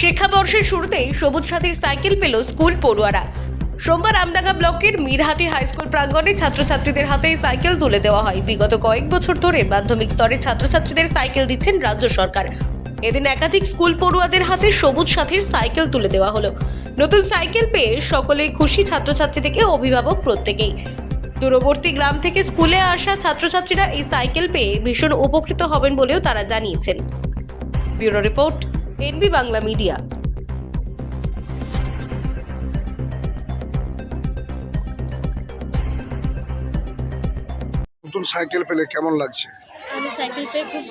শিক্ষাবর্ষের শুরুতেই সবুজ সাথীর সাইকেল পেল স্কুল পড়ুয়ারা। সোমবার আমডাঙ্গা ব্লকের মিরহাটি হাই স্কুল প্রাঙ্গণে ছাত্রছাত্রীদের হাতে সাইকেল তুলে দেওয়া হয়। বিগত কয়েক বছর ধরে মাধ্যমিক স্তরের ছাত্রছাত্রীদের সাইকেল দিচ্ছেন রাজ্য সরকার। এদিন একাধিক স্কুল পড়ুয়াদের হাতে সবুজ সাথীর সাইকেল তুলে দেওয়া হলো। নতুন সাইকেল পেয়ে সকলেই খুশি ছাত্রছাত্রী থেকে অভিভাবক প্রত্যেকেই। দূরবর্তী গ্রাম থেকে স্কুলে আসা ছাত্রছাত্রীরা এই সাইকেল পেয়ে ভীষণ উপকৃত হবেন বলেও তারা জানিয়েছেন। Bureau report NB Bangla media. নতুন সাইকেল পেলে কেমন লাগছে? আমি সাইকেল পেয়ে খুব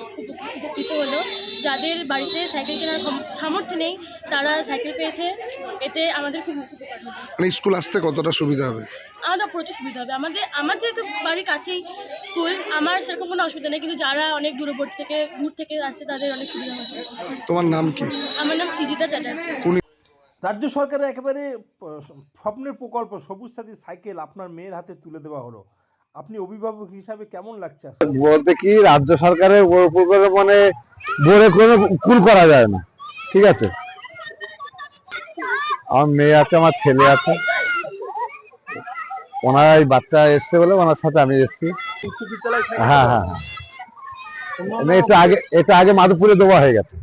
উপকৃত হলো। যাদের বাড়িতে সাইকেল কেনার সামর্থ্য নেই তারা সাইকেল পেয়েছে। এতে আমাদের খুব উপকার হবে। মানে স্কুল আসতে কতটা সুবিধা হবে? আমাদের প্রচুর সুবিধা হবে। আমাদের আমার যেহেতু বাড়ির কাছেই স্কুল আমার সেরকম কোনো অসুবিধা নেই। কিন্তু যারা অনেক দূরবর্তী থেকে দূর থেকে আসে তাদের অনেক সুবিধা হবে। তোমার নাম কি? আমার নাম সৃজিতা চ্যাটার্জি। রাজ্য সরকারের একেবারে স্বপ্নের প্রকল্প সবুজ সাথী সাইকেল আপনার মেয়ের হাতে তুলে দেওয়া হলো। আপনি অভিভাবক হিসাবে কেমন লাগছে বলতে কি রাজ্য সরকারের উপর করে মানে বলে কোনো কুল করা যায় না ঠিক আছে? আমার মেয়ে আছে আমার ছেলে আছে। ওনার এই বাচ্চা এসছে বলে ওনার সাথে আমি এসেছি। হ্যাঁ হ্যাঁ হ্যাঁ। না, এটা আগে এটা আগে মাধবপুরে দেওয়া হয়ে গেছে।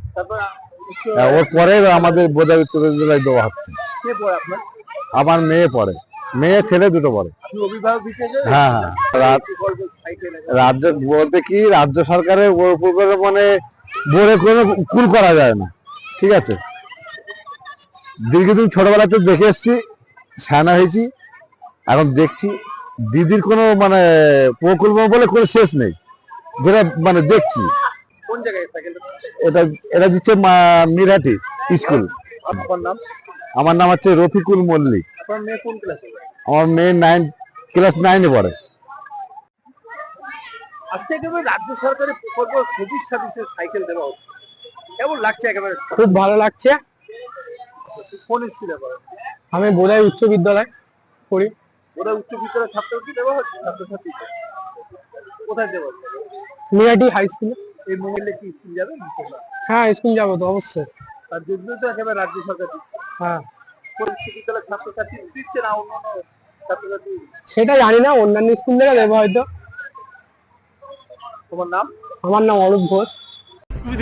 হ্যাঁ, ওর পরে আমাদের বোধহয় উত্তর জেলায় দেওয়া হচ্ছে। আমার মেয়ে পড়ে। মেয়ে ছেলে দুটো পড়ে। হ্যাঁ হ্যাঁ। রাজ্য বলতে কি রাজ্য সরকারের উপর করে মানে বলে করে কুল করা যায় না। ঠিক আছে? দীর্ঘদিন ছোটবেলাতে দেখে এসছি সানা হয়েছি এখন দেখছি দিদির কোনো মানে প্রকল্প বলে কোনো শেষ নেই। যেটা মানে দেখছি। এটা এটা দিচ্ছে মিরাটি স্কুল। আমার নাম হচ্ছে রফিকুল মল্লিক। আমার মেয়ে নাইন ক্লাস নাইনে পড়ে। আজকে একেবারে রাজ্য সরকারের প্রকল্প সবুজ সাথী সাইকেল দেওয়া হচ্ছে। কেমন লাগছে একেবারে? খুব ভালো লাগছে। কোন স্কুলে পড়ে? আমি বোধহয় উচ্চ বিদ্যালয় পড়ি। উচ্চ বিদ্যালয়ের ছাত্রকে দেওয়া হচ্ছে? ছাত্রছাত্রী কোথায় দেওয়া হচ্ছে? মিরাটি হাই স্কুলে এই মোবাইলে কি স্কুল যাবে? হ্যাঁ স্কুল যাব তো অবশ্যই। তার জন্য তো একেবারে রাজ্য সরকার দিচ্ছে। হ্যাঁ। কোন বিদ্যালয়ের ছাত্রছাত্রী দিচ্ছে না অন্য সেটা জানি না অন্যান্য স্কুল থেকে দেবো হয়তো। তোমার নাম? আমার নাম অরূপ ঘোষ। তুমি